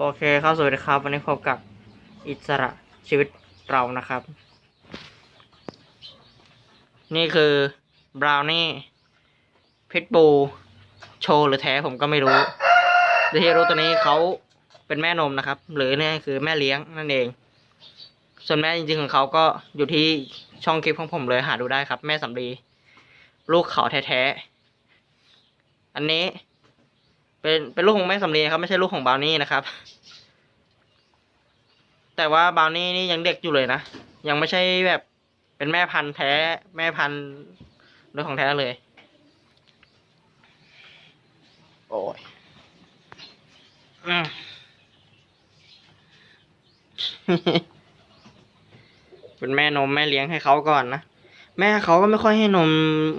โอเคเข้าสู่นะครับวันนี้พบกับอิสระชีวิตเรานะครับ นี่คือบราวนี่พิทบูโชว์หรือแท้ผมก็ไม่รู้แต่ที่รู้ตัวนี้เขาเป็นแม่นมนะครับ หรือนี่คือแม่เลี้ยงนั่นเอง ส่วนแม่จริงๆของเขาก็อยู่ที่ช่องคลิปของผมเลยหาดูได้ครับ แม่สำลีลูกเขาแท้ๆอันนี้ เป็นเป็นลูกของแม่สำลีครับไม่ใช่ลูกของบราวนี่นะครับ แต่ว่าบราวนี่นี่ยังเด็กอยู่เลยนะ ยังไม่ใช่แบบเป็นแม่พันธุ์แท้แม่พันธุ์โดยของแท้เลย โอ้ยอืมเป็นแม่นมแม่เลี้ยงให้เขาก่อนนะ แม่เขาก็ไม่ค่อยให้นม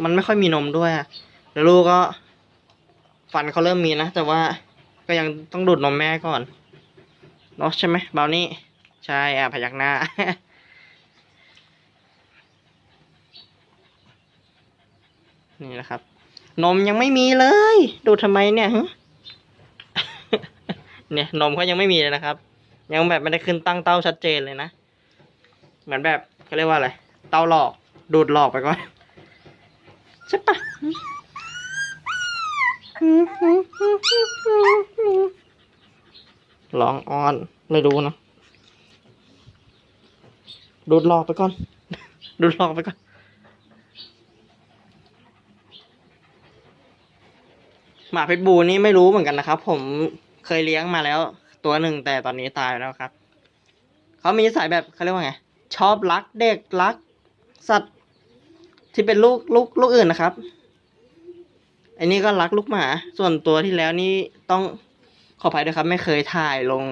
มันไม่ค่อยมีนมด้วยแล้วลูกก็ ฟันเขาเริ่มมีนะ แต่ว่าก็ยังต้องดูดนมแม่ก่อนเนาะใช่ไหมเบานี่ใช่อะพยักหน้า นี่นะครับ นมยังไม่มีเลย ดูทำไมเนี่ยเนี่ยนมเขายังไม่มีเลยนะครับ ยังแบบไม่ได้ขึ้นตั้งเต้าชัดเจนเลยนะ เหมือนแบบเขาเรียกว่าอะไร เต้าหลอก ดูดหลอกไปก่อนใช่ปะ ร้องอ้อน ไม่รู้นะ ดูดหลอกไปก่อน ดูดหลอกไปก่อน หมาเพชรบูนี่ไม่รู้เหมือนกันนะครับ ผมเคยเลี้ยงมาแล้ว ตัวหนึ่งแต่ตอนนี้ตายแล้วครับ เขามีนิสัยแบบเขาเรียกว่าไง ชอบรักเด็กรัก สัตว์ที่เป็นลูกลูกลูกอื่นนะครับ อันนี้ก็รักลูกหมา ส่วนตัวที่แล้วนี่ต้องขออภัยด้วยครับ ไม่เคยถ่ายลง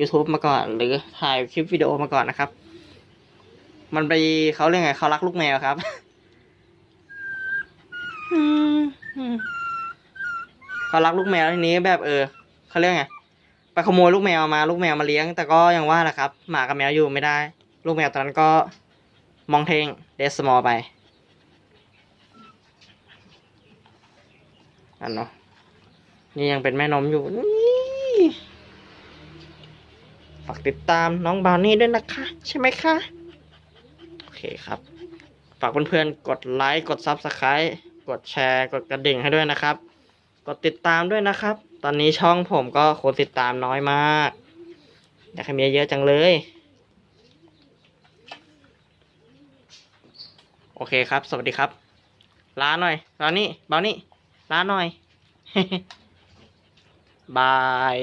YouTube มาก่อน หรือถ่ายคลิปวิดีโอมาก่อนนะครับ มันไปเขาเรียกไงเขารักลูกแมวครับเขารักลูกแมวทีนี้แบบเออเขาเรียกไงไปขโมยลูกแมวมาลูกแมวมาเลี้ยง แต่ก็ยังว่าแหละครับ หมากับแมวอยู่ไม่ได้ ลูกแมวตอนนั้นก็มองเทงเดสมอลไป อันเนาะนี่ยังเป็นแม่นมอยู่นี่ฝากติดตามน้องบาวนี่ด้วยนะคะ ใช่ไหมคะ โอเคครับ ฝากเพื่อนๆกดไลค์กด Subscribe กดแชร์กดกระดิ่งให้ด้วยนะครับ กดติดตามด้วยนะครับ ตอนนี้ช่องผมก็คนติดตามน้อยมาก อยากให้มีเยอะจังเลย โอเคครับ สวัสดีครับ ลาหน่อยลานี่บาวนี่ ลาหน่อย บาย